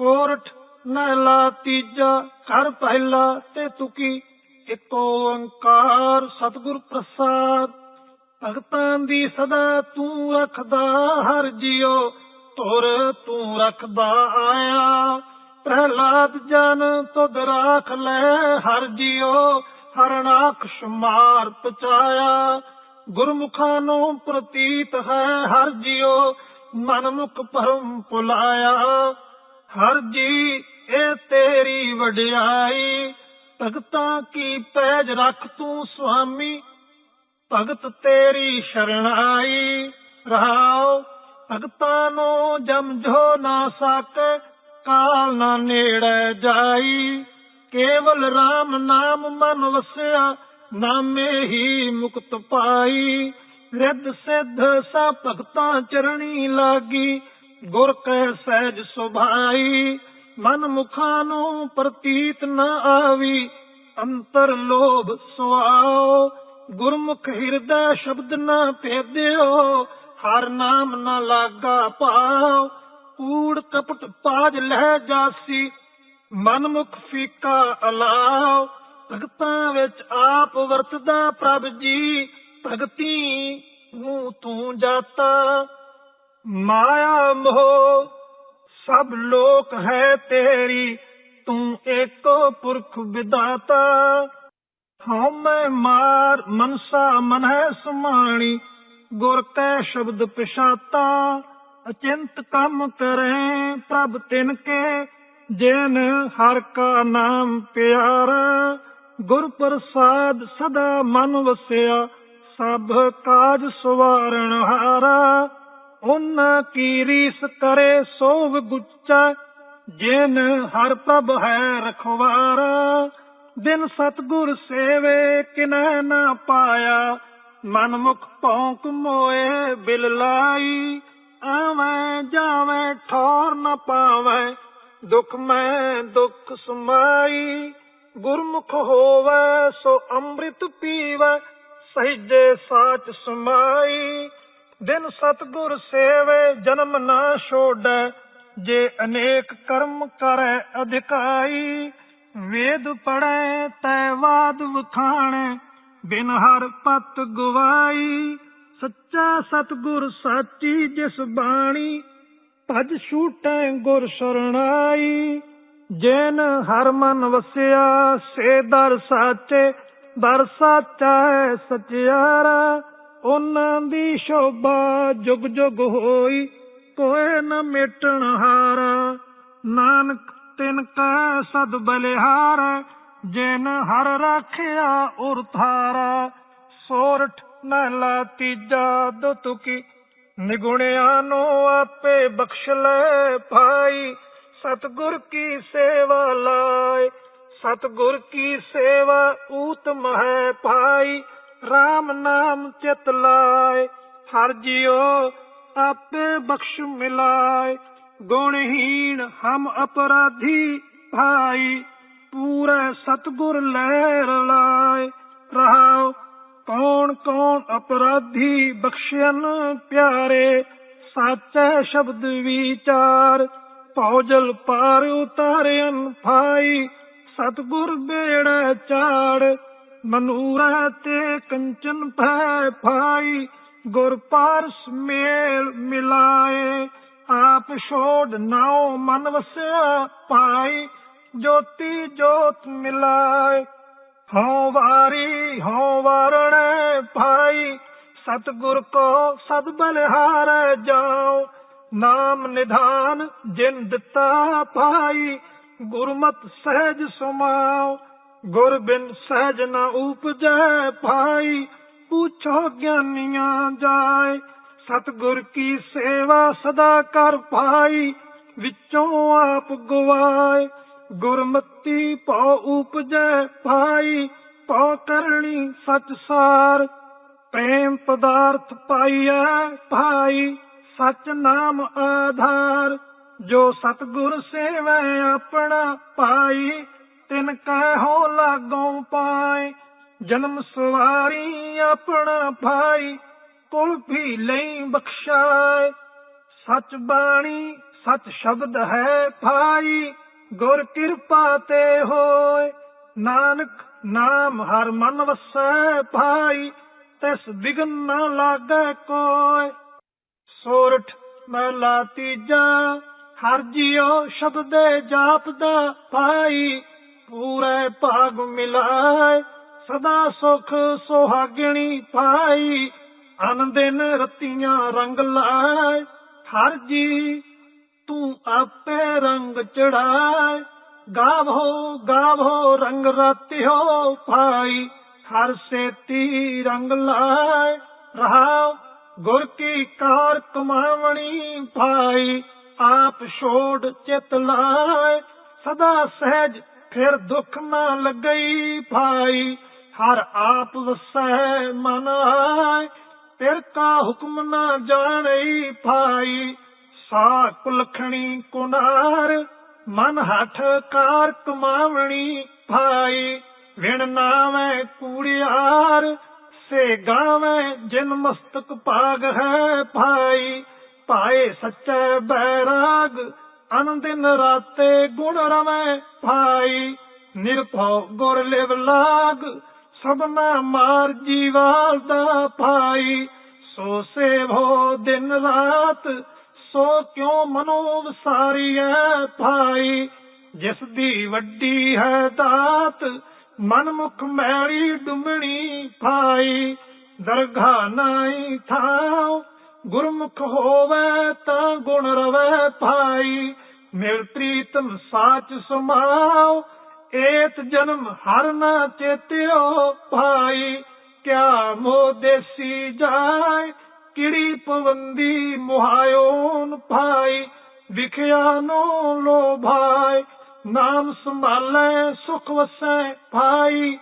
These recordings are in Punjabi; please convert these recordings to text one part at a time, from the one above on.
ਸੋਰਠ ਨਹਿਲਾ ਤੀਜਾ, ਘਰ ਪਹਿਲਾ ਤੇ ਤੁਕੀ। ਇੱਕ ਓੰਕਾਰ ਸਤਿਗੁਰ ਪ੍ਰਸਾਦ। ਭਗਤਾਂ ਦੀ ਸਦਾ ਤੂੰ ਰੱਖਦਾ, ਹਰ ਜਿਉ ਤੁਰ ਤੂੰ ਰੱਖਦਾ ਆਇਆ। ਪ੍ਰਹਿਲਾਦ ਜਨ ਤੁਧ ਰਾਖ ਲੈ, ਹਰ ਜਿਉ ਹਰਨਾਕਸ਼ ਮਾਰ ਪਚਾਇਆ ਗੁਰਮੁਖਾਂ ਨੂੰ ਪ੍ਰਤੀਤ ਹੈ, ਹਰ ਜਿਉ ਮਨਮੁਖ ਭਰਮ ਪੁਲਾਇਆ ਹਰ ਜੀ, ਇਹ ਤੇਰੀ ਵਡਿਆਈ। ਭਗਤਾਂ ਕੀ ਪੈਜ ਰੱਖ ਤੂੰ ਸੁਆਮੀ? ਭਗਤ ਤੇਰੀ ਸ਼ਰਨ ਆਈ ਰਹਾਓ, ਭਗਤਾਂ ਨੂੰ ਜਮਝੋ ਨਾ ਸਕੇ, ਕਾਲ ਨਾ ਨੇੜੇ ਜਾਈ। ਕੇਵਲ RAM ਨਾਮ ਮਨ ਵਸਿਆ, ਨਾਮੇ ਹੀ ਮੁਕਤ ਪਾਈ। ਰਿੱਧ ਸਿੱਧ ਸਾ ਭਗਤਾਂ ਚਰਣੀ ਲਾਗੀ ਗੁਰ ਕੈ ਸਹਿਜ ਸੁਭਾਈ, ਮਨ ਮੁਖਾਂ ਨੂੰ ਪ੍ਰਤੀਤ ਨਾ ਆਵੀ। ਅੰਤਰ ਲੋਭ ਸੁਆਓ, ਗੁਰਮੁਖ ਹਿਰਦਾ ਸ਼ਬਦ ਨਾ ਭੇਦਿਓ। ਹਰ ਨਾਮ ਨਾ ਲਾਗਾ ਪਾਓ ਕੂੜ ਕਪਟ ਪਾਜ ਲਹਿ ਜਾਸੀ। ਮਨਮੁਖ ਫੀਕਾ ਅਲਾਓ, ਭਗਤਾਂ ਵਿੱਚ ਆਪ ਵਰਤਦਾ ਪ੍ਰਭ ਜੀ। ਭਗਤੀ ਨੂੰ ਤੂੰ ਜਾਤਾ ਮਾਇਆ ਮੋਹ, ਸਭ ਲੋਕ ਹੈ ਤੇਰੀ, ਤੂੰ ਏਕੋ ਪੁਰਖ ਵਿਦਾਤਾ। ਹਉ ਮੈਂ ਮਾਰ, ਮਨਸਾ ਮਨ ਹੈ ਸਮਾਣੀ, ਗੁਰ ਕੈ ਸ਼ਬਦ ਪਛਾਤਾ। ਅਚਿੰਤ ਕੰਮ ਕਰੇ ਪ੍ਰਭ ਤਿਨ ਕੇ, ਜਿਨ ਹਰ ਕਾ ਨਾਮ ਪਿਆਰਾ। ਗੁਰ ਪ੍ਰਸਾਦ ਸਦਾ ਮਨ ਵਸਿਆ, ਸਭ ਕਾਜ ਸਵਾਰਣ ਹਾਰਾ। ਉਹਨਾਂ ਕੀ ਰੀਸ ਕਰੇ ਸੋਵ ਗੁੱਚਾ, ਜਿਨ ਹਰ ਪ੍ਰਭ ਹੈ ਰਖਵਾਰਾ। ਦਿਨ ਸਤਗੁਰ ਸੇਵੇ, ਕਿਨੈ ਨਾ ਪਾਇਆ। ਮਨ ਮੁਖ ਭੌਂਕ ਮੋਏ, ਬਿਲ ਲਾਈ। ਆਵੇਂ ਜਾਵੇਂ, ਠੌਰ ਨ ਪਾਵੇਂ। ਦੁਖ ਮੈਂ ਦੁਖ ਸਮਾਈ। ਗੁਰਮੁਖ ਹੋਵੇ, ਸੋ ਅੰਮ੍ਰਿਤ ਪੀਵੇ। ਸਹਿਜੇ ਸਾਚ ਸਮਾਈ। ਦਿਨ ਸਤਗੁਰ ਸੇਵੇ, ਜਨਮ ਨਾ ਛੋੜੈ, ਜੇ ਅਨੇਕ ਕਰਮ ਕਰੈ ਅਧਿਕਾਈ। ਵੇਦ ਪੜੈ ਤੈ ਵਾਦ ਵਖਾਣੈ, ਬਿਨ ਹਰ ਪਤ ਗਵਾਈ। ਸੱਚਾ ਸਤਗੁਰ ਸਾਚੀ ਜਿਸ ਬਾਣੀ, ਭਜ ਛੂਟੈ ਗੁਰ ਸਰਣਾਈ। ਜਿਨ ਹਰ ਮਨ ਵਸਿਆ, ਸੇ ਦਰ ਸਾਚੇ, ਦਰ ਸਾਚਾ ਹੈ ਸਚਿਆਰਾ। ਉਹਨਾਂ ਦੀ ਸ਼ੋਭਾ ਜੁਗ ਜੁਗ ਹੋਈ ਕੋਏ ਨ ਮਿਟਣ ਹਾਰਾ। ਨਾਨਕ ਤਿਨ ਕੈ ਸਦ ਬਲਿਹਾਰ, ਜਿਨ ਹਰ ਰਾਖਿਆ ਉਰ ਥਾਰਾ ਸੋਰਠ ਨਹਿਲਾ ਤੀਜਾ ਦੁਤੁਕੀ ਨਿਗੁਣਿਆਂ ਨੂੰ ਆਪੇ ਬਖਸ਼ ਲੈ ਭਾਈ। ਸਤਗੁਰ ਕੀ ਸੇਵਾ ਲਾਏ, ਸਤਗੁਰ ਕੀ ਸੇਵਾ ਊਤਮ ਹੈ ਭਾਈ। RAM ਨਾਮ ਚਿਤ ਲਾਏ, ਹਰ ਜਿਉ ਆਪੇ ਬਖਸ਼ ਮਿਲਾਏ। ਗੁਣਹੀਣ ਹਮ ਅਪਰਾਧੀ ਭਾਈ, ਪੂਰੇ ਸਤਗੁਰ ਲੈ ਰਲਾਏ ਰਹਾਓ ਕੌਣ ਕੌਣ ਅਪਰਾਧੀ ਬਖਸ਼ਣ ਪਿਆਰੇ, ਸਾਚੇ ਸ਼ਬਦ ਵਿਚਾਰ। ਭੌਜਲ ਪਾਰ ਉਤਾਰਿਅਨ ਭਾਈ, ਸਤਗੁਰ ਬੇੜਾ ਚਾੜ। ਮਨੂਰਾ ਤੇ ਕੰਚਨ ਭੈ ਭਾਈ, ਗੁਰ ਪਾਰਸ ਮੇਲ ਮਿਲਾਏ। ਆਪ ਛੋੜ ਨਾਉ ਮਨ ਵਸਿਆ ਪਾਈ ਜੋਤੀ ਜੋਤ ਮਿਲਾਏ। ਹਉ ਵਾਰੀ, ਹਉ ਵਾਰਣੈ ਭਾਈ, ਸਤਗੁਰ ਕੋ ਸਦ ਬਲਿਹਾਰੈ ਜਾਉ। ਨਾਮ ਨਿਧਾਨ ਜਿਨ ਦਿੱਤਾ ਭਾਈ, ਗੁਰਮਤ ਸਹਿਜ ਸਮਾਉ। ਗੁਰ ਬਿਨ ਸਹਿਜ ਨਾ ਉਪਜੈ ਭਾਈ, ਪੁੱਛੋ ਗਿਆਨੀਆਂ ਜਾਏ। ਸਤਗੁਰ ਕੀ ਸੇਵਾ ਸਦਾ ਕਰ ਭਾਈ, ਵਿੱਚੋਂ ਆਪ ਗਵਾਏ। ਗੁਰਮਤੀ ਭਉ ਉਪਜੈ ਭਾਈ ਭਉ ਕਰਨੀ ਸਚ ਸਾਰ। ਪ੍ਰੇਮ ਪਦਾਰਥ ਪਾਈਐ ਭਾਈ, ਸਚ ਨਾਮ ਆਧਾਰ। ਜੋ ਸਤਗੁਰ ਸੇਵੈ ਆਪਣਾ ਪਾਈ ਤਿਨ ਕੈ ਹੋ ਲਾਗੋਂ ਪਾਏ, ਜਨਮ ਸਵਾਰੀ ਆਪਣਾ ਭਾਈ, ਕੁਲ ਵੀ ਲਈ ਬਖਸ਼ਾਏ। ਸਚ ਬਾਣੀ, ਸਚ ਸ਼ਬਦ ਹੈ ਭਾਈ, ਗੁਰ ਕਿਰਪਾ ਤੇ ਹੋਏ। ਨਾਨਕ ਨਾਮ ਹਰ ਮਨ ਵਸੈ ਭਾਈ, ਤਿਸ ਬਿਗਨ ਨਾ ਲਾਗੈ ਕੋਇ ਸੋਰਠ ਮਹਲਾ ਤੀਜਾ ਹਰ ਜਿਉ ਸ਼ਬਦੇ ਜਾਪਦਾ ਭਾਈ ਪੂਰੇ ਭਾਗ ਮਿਲਾਏ, ਸਦਾ ਸੁਖ ਸੁਹਾਗਣੀ ਭਾਈ ਅਨ ਦਿਨ ਰਤੀਆਂ ਰੰਗ ਲਾਏ, ਹਰ ਜੀ ਤੂੰ ਆਪੇ ਰੰਗ ਚੜਾਏ, ਗਾਵੋ ਗਾਵੋ ਰੰਗ ਰਤਿਓ ਭਾਈ, ਹਰ ਸੇਤੀ ਰੰਗ ਲਾਏ ਰਹਾਓ ਗੁਰ ਕੀ ਕਾਰ ਕਮਾਵਣੀ ਭਾਈ, ਆਪ ਛੋੜ ਚਿਤ ਲਾਏ, ਸਦਾ ਸਹਿਜ ਫਿਰ ਦੁੱਖ ਨਾ ਲੱਗਈ ਭਾਈ, ਹਰ ਆਪ ਵਸੈ ਮਨ ਆਏ। ਤੇਰ ਕਾ ਹੁਕਮ ਨਾ ਜਾਣਈ ਭਾਈ, ਸਾ ਕੁਲਖਣੀ ਕੁਨਾਰ। ਮਨ ਹੱਠ ਕਾਰ ਕਮਾਵਣੀ ਭਾਈ, ਵਿਣ ਨਾਵੇਂ ਕੂੜਿਆਰ। ਸੇ ਗਾਵੇਂ ਜਿਨ ਮਸਤਕ ਪਾਗ ਹੈ ਭਾਈ, ਭਾਏ ਸੱਚੇ ਬੈਰਾਗ। ਅਨੰਦਿਨ ਰਾਤੇ ਗੁਣ ਰਵੇਂ ਭਾਈ, ਨਿਰਭਉ ਗੁਰ ਲਿਵ ਲਾਗ ਸਭਨਾ ਮਾਰ ਜੀਵਾਲ ਦਾ ਭਾਈ। ਸੋ ਸੇਵੋ ਦਿਨ ਰਾਤ, ਸੋ ਕਿਉ ਮਨੋ ਵਸਾਰੀਐ ਭਾਈ? ਜਿਸ ਦੀ ਵੱਡੀ ਹੈ ਦਾਤ ਮਨ ਮੁਖ ਮੈਲੀ ਡੁੰਮਣੀ ਭਾਈ। ਦਰਗਾ ਨਾਈ ਥਾਉ ਗੁਰਮੁਖ ਹੋਵੇ ਤਾਂ ਗੁਣ ਰਵੇ ਭਾਈ, ਮਿਲ ਪ੍ਰੀਤਮ ਸਾਚ ਸਮਾਉ ਏਤ ਜਨਮ ਹਰ ਨਾ ਚੇਤਿਓ ਭਾਈ, ਕਿਆ ਮੋ ਦੇਸੀ ਜਾਏ, ਕਿੜੀ ਪਵੰਦੀ ਮੁਹਾਇਓਨ ਭਾਈ, ਵਿਖਿਆ ਨੋ ਲੋ ਨਾਮ ਸੰਭਾਲੇ ਸੁਖ ਵਸੈ ਭਾਈ,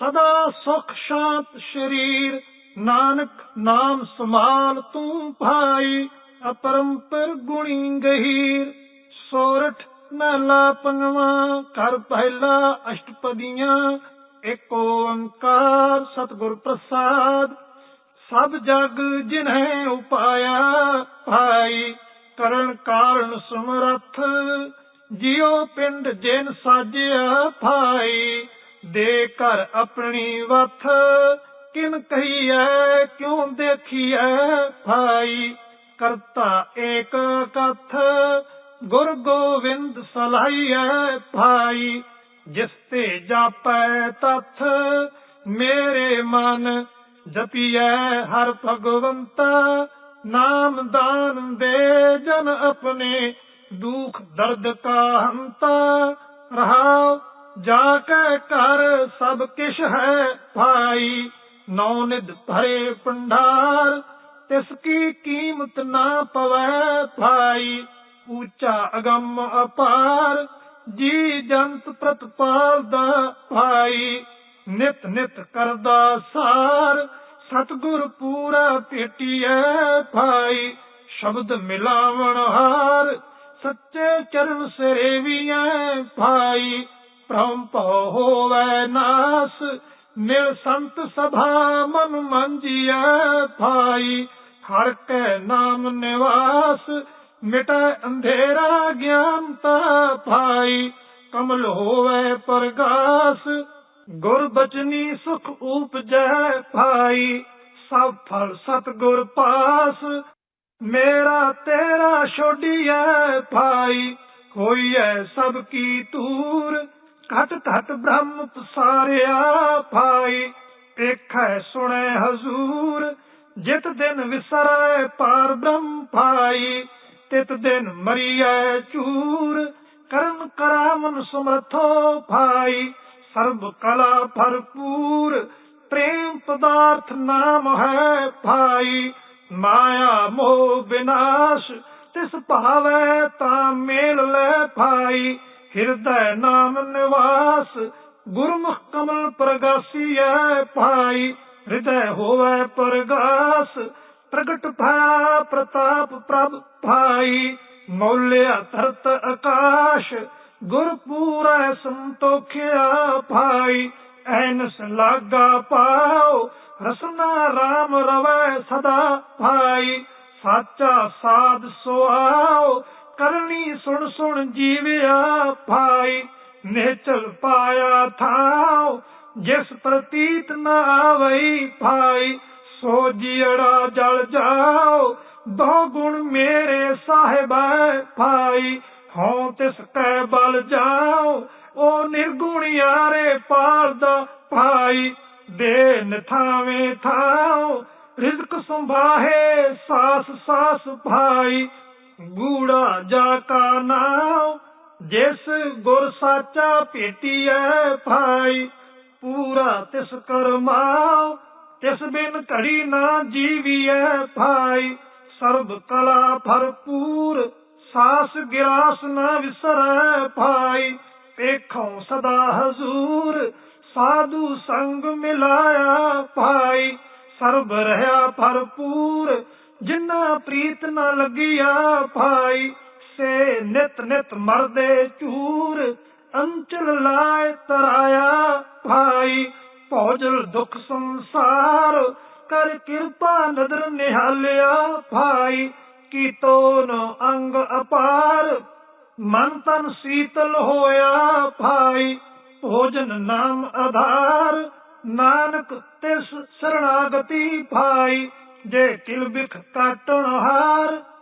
ਸਦਾ ਸੁਖ ਸ਼ਾਂਤ ਸ਼ਰੀਰ ਨਾਨਕ ਨਾਮ ਸੰਭਾਲ ਤੂੰ ਭਾਈ ਅਪਰੰਪਰ ਗੁਣੀ ਗਹੀਰ। ਸੋਰਠ ਮਹਲਾ ਪੰਜਵਾਂ ਕਰ ਪਹਿਲਾ ਅਸ਼ਟਪਦੀਆਂ ਏਕ ਓੰਕਾਰ ਸਤਿਗੁਰ ਪ੍ਰਸਾਦ। ਸਭ ਜਗ ਜਿਨਹਿ ਉਪਾਇਆ ਭਾਈ, ਕਰਨ ਕਾਰਨ ਸਮਰੱਥ। ਜਿਉ ਪਿੰਡ ਜਿਨ ਸਾਜਿਆ ਭਾਈ, ਦੇ ਘਰ ਆਪਣੀ ਵਥ। ਕਿਨ ਕਹੀਐ, ਕਿਉ ਦੇਖੀਐ? ਭਾਈ ਕਰਤਾ ਏਕ ਕਥ, ਗੁਰ ਗੋਵਿੰਦ ਸਲਾਈਐ ਭਾਈ ਜਿਸ ਤੇ ਜਾਪੈ ਤਥ, ਮੇਰੇ ਮਨ ਜਪੀਐ। ਹਰ ਭਗਵੰਤਾ ਨਾਮ ਦਾਨ ਦੇ, ਜਨ ਆਪਣੇ ਦੁਖ ਦਰਦ ਕਾ ਹੰਤਾ ਰਹਾਉ ਜਾ ਕੇ ਕਰ ਸਭ ਕਿਛ ਹੈ। ਭਾਈ ਨੌ ਨਿਧ ਭਰੇ ਪੰਡਾਰ ਤਿਸ ਕੀ ਕੀਮਤ ਨਾ ਪਵੈ ਭਾਈ ਉੱਚਾ ਅਗੰਮ ਅਪਾਰ, ਜੀ ਜੰਤ ਪ੍ਰਤਪਾਲ ਦਾ ਭਾਈ, ਨਿਤ ਨਿਤ ਕਰਦਾ ਸਾਰ, ਸਤਗੁਰ ਪੂਰਾ ਭੇਟੀਐ ਭਾਈ, ਸ਼ਬਦ ਮਿਲਾਵਣ ਹਾਰ, ਸੱਚੇ ਚਰਨ ਸੇਵੀਐ ਭਾਈ, ਭ੍ਰਮ ਭਉ ਨਾਸ ਮਿਲ ਸੰਤ ਸਭਾ ਮਨ ਮੰਜੀਐ ਭਾਈ ਹਰ ਕੈ ਨਾਮ ਨਿਵਾਸ, ਮਿਟੈ ਅੰਧੇਰਾ ਗਿਆਨ ਤਾ ਭਾਈ, ਕਮਲ ਹੋਵੇ ਪ੍ਰਗਾਸ, ਗੁਰ ਬਚਨੀ ਸੁਖ ਉਪਜੈ ਭਾਈ, ਸਭ ਫਲ ਸਤਗੁਰ ਪਾਸ, ਮੇਰਾ ਤੇਰਾ ਛੋਡੀਐ ਭਾਈ, ਹੋਈਐ ਸਭ ਕੀ ਤੂਰ ਘਟ ਘਟ ਬ੍ਰਹਮ ਪਸਾਰਿਆ ਭਾਈ, ਵੇਖੈ, ਸੁਣੈ ਹਜ਼ੂਰ। ਜਿਤ ਦਿਨ ਵਿਸਰੈ ਪਾਰ ਬ੍ਰਹਮ ਭਾਈ, ਤਿਤ ਦਿਨ ਮਰੀਐ ਚੂਰ। ਕਰਨ ਕਰਾਵਨ ਸਮਰਥੋ ਭਾਈ, ਸਰਬ ਕਲਾ ਭਰਪੂਰ। ਪ੍ਰੇਮ ਪਦਾਰਥ ਨਾਮ ਹੈ ਭਾਈ, ਮਾਇਆ ਮੋਹ ਵਿਨਾਸ਼ ਤਿਸ ਭਾਵੈ ਤਾਂ ਮੇਲ ਲੈ ਭਾਈ ਹਿਰਦੈ ਨਾਮ ਨਿਵਾਸ, ਗੁਰਮੁਖ ਕਮਲ ਪ੍ਰਗਾਸੀਐ ਭਾਈ, ਹਿਰਦੈ ਹੋਵੈ ਪ੍ਰਗਾਸ, ਪ੍ਰਗਟ ਭਇਆ ਪ੍ਰਤਾਪ ਪ੍ਰਭ ਭਾਈ, ਮੌਲਿਆ ਧਰਤ ਆਕਾਸ਼, ਗੁਰ ਪੂਰੈ ਸੰਤੋਖਿਆ ਭਾਈ, ਐਨਸ ਲਾਗਾ ਪਾਓ, ਰਸਨਾ RAM ਰਵੈ ਸਦਾ ਭਾਈ, ਸਾਚਾ ਸਾਧ ਸੁਆਓ ਕਰਨੀ ਸੁਣ ਸੁਣ ਜੀਵਿਆ ਭਾਈ, ਨਿਹਚਲ ਪਾਇਆ ਥਾਉ, ਜਿਸ ਪ੍ਰਤੀਤ ਨਾ ਆਵਈ ਭਾਈ, ਸੋ ਜੀੜਾ ਜਲ ਜਾਓ ਦੋ ਗੁਣ ਮੇਰੇ ਸਾਹਿਬੈ ਭਾਈ, ਹਉ ਤਿਸ ਕੈ ਬਲ ਜਾਓ ਉਹ ਨਿਰਗੁਣ ਯਾਰੇ ਪਾਲਦਾ ਭਾਈ, ਦੇ ਨਥਾਵੇਂ ਥਾਉ, ਰਿਜ਼ਕ ਸੰਭਾਹੇ ਸਾਸ ਸਾਸ ਭਾਈ ਗੂੜਾ ਜਾ ਕਾ ਨਾਮ ਜਿਸ ਗੁਰ ਸਾਚਾ ਭੇਟੀਐ ਭਾਈ, ਪੂਰਾ ਤਿਸ ਕਰਮਾਉ ਤਿਸ ਬਿਨ ਘੜੀ ਨਾ ਜੀਵੀਐ ਭਾਈ। ਸਰਬ ਕਲਾ ਭਰਪੂਰ, ਸਾਸ ਗਿਰਾਸ ਨਾ ਵਿਸਰੈ ਭਾਈ। ਵੇਖੋਂ ਸਦਾ ਹਜ਼ੂਰ, ਸਾਧੂ ਸੰਗ ਮਿਲਾਇਆ ਭਾਈ। ਸਰਬ ਰਹਾ ਭਰਪੂਰ ਜਿੰਨਾ ਪ੍ਰੀਤ ਨਾ ਲੱਗਿਆ ਭਾਈ, ਸੇ ਨਿਤ ਨਿਤ ਮਰਦੇ ਚੂਰ ਅੰਚਲ ਲਾਇ ਤਰਾਇਆ ਭਾਈ। ਭੋਜਲ ਦੁਖ ਸੰਸਾਰ, ਕਰ ਕਿਰਪਾ ਨਦਰ ਨਿਹਾਲਿਆ ਭਾਈ। ਕੀ ਤੋਨ ਅੰਗ ਅਪਾਰ, ਮਨ ਤਨ ਸੀਤਲ ਹੋਇਆ ਭਾਈ। ਭੋਜਨ ਨਾਮ ਆਧਾਰ, ਨਾਨਕ ਤਿਸ ਸਰਣਾਗਤੀ ਭਾਈ। ਜੇ ਕਿਲ ਕਾਟਣ ਹਾਰ